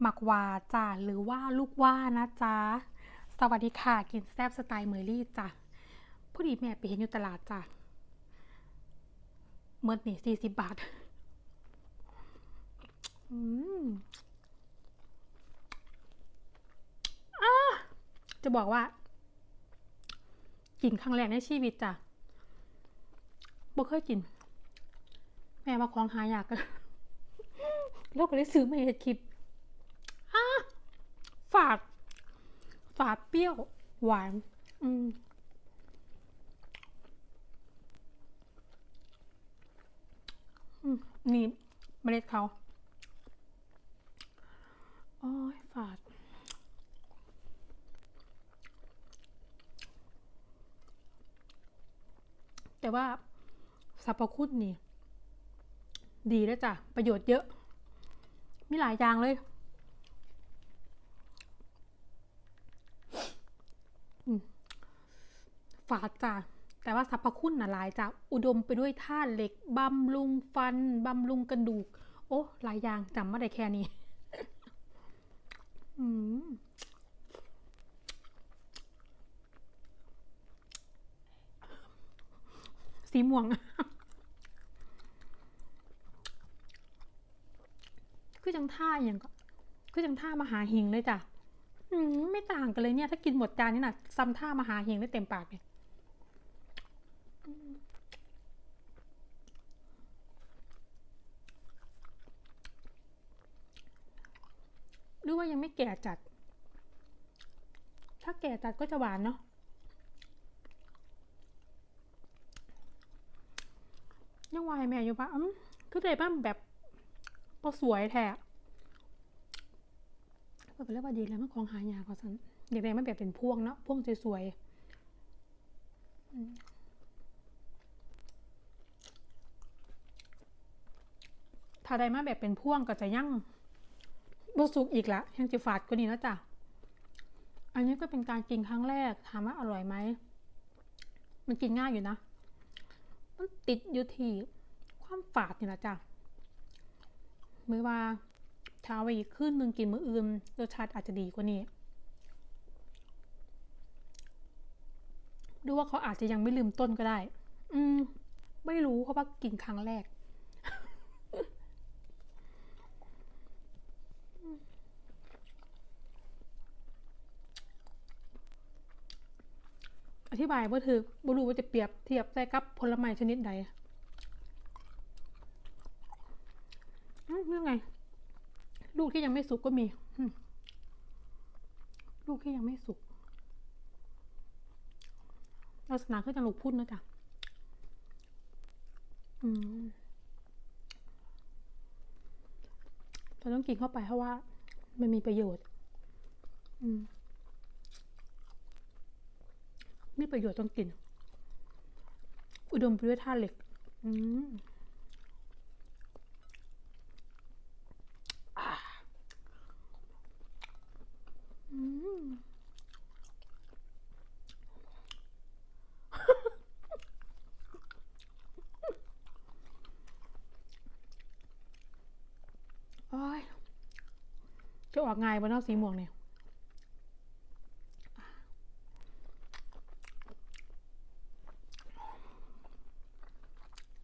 หมักวาจ้ะหรือว่าลูกว่านะจ๊ะสวัสดีค่ะ กินแซบสไตล์เมอรี่จ้ะผู้ดีแม่ไปเห็นอยู่ตลาดจ้ะเมื่อนี่สี่สิบบาทอืมอจะบอกว่า กินครั้งแรกในชีวิตจ้ะบ่เคยกิน แม่มาของหายากกันเราก็เลยซื้อมาเห็ดคลิป ฝาด ฝาดเปรี้ยว หวานอืมอืมนี่เมล็ดเขาโอ้ยฝาด แต่ว่าสรรพคุณนี่ ดีแล้วจ้ะ ประโยชน์เยอะ มีหลายอย่างเลยอืม ฝาดจ้ะแต่ว่าสรรพคุณน่ะหลายจ้ะอุดมไปด้วยธาตุเหล็กบำรุงฟันบำรุงกระดูก โอ้หลายอย่างจำไม่ได้แค่นี้อืมสีม่วง คือจังท่าอย่างก็คือจังท่ามหาหิงเลยจ้ะไม่ต่างกันเลยเนี่ย ถ้ากินหมดจานนี่น่ะซ้ำท่ามหาหิงได้เต็มปากเลยอืมหรือว่า ยังไม่แก่จัด ถ้าแก่จัดก็จะหวานเนาะยังวายแม่อยู่ปะอืมคือได้บ้างแบบพอสวยแท้เปิดไปแล้วว่าดีแล้วมันของหายากกว่าสันอยากได้มันแบบเป็นพวงเนาะพวงสวยๆถ้าได้มาแบบเป็นพวงก็จะยั่ง บสุกอีกละยังจะฝาดกว่านี้นะจ๊ะ อันนี้ก็เป็นการกินครั้งแรก ถามว่าอร่อยไหม มันกินง่ายอยู่นะ มันติดอยู่ที่ความฝาดนี่แหละจ้ะเมื่อว่าเช้าไปอีกขึ้นหนึ่งกินมื้ออื่นรสชาติอาจจะดีกว่านี้ดูว่าเขาอาจจะยังไม่ลืมต้นก็ได้ อืม ไม่รู้เพราะว่ากินครั้งแรก อธิบายว่าถือบ่รู้ว่าจะเปรียบเทียบใส่กับผลไม้ชนิดใดอืมยังไง ลูกที่ยังไม่สุกก็มี ลูกที่ยังไม่สุกลักษณะคือจังลูกพุ่นนะจ๊ะอืมเราต้องกินเข้าไปเพราะว่า มันมีประโยชน์ อืม มีประโยชน์ต้องกิน อุดมไปด้วยธาตุเหล็ก อืมอ่าอืมโอ้ยจะออกไงายบนเนาะสีม่วงเนี่ย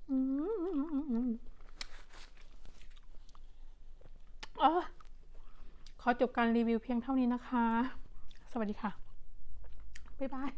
อืมอ๋อ ขอจบการรีวิวเพียงเท่านี้นะคะ สวัสดีค่ะ บ๊ายบาย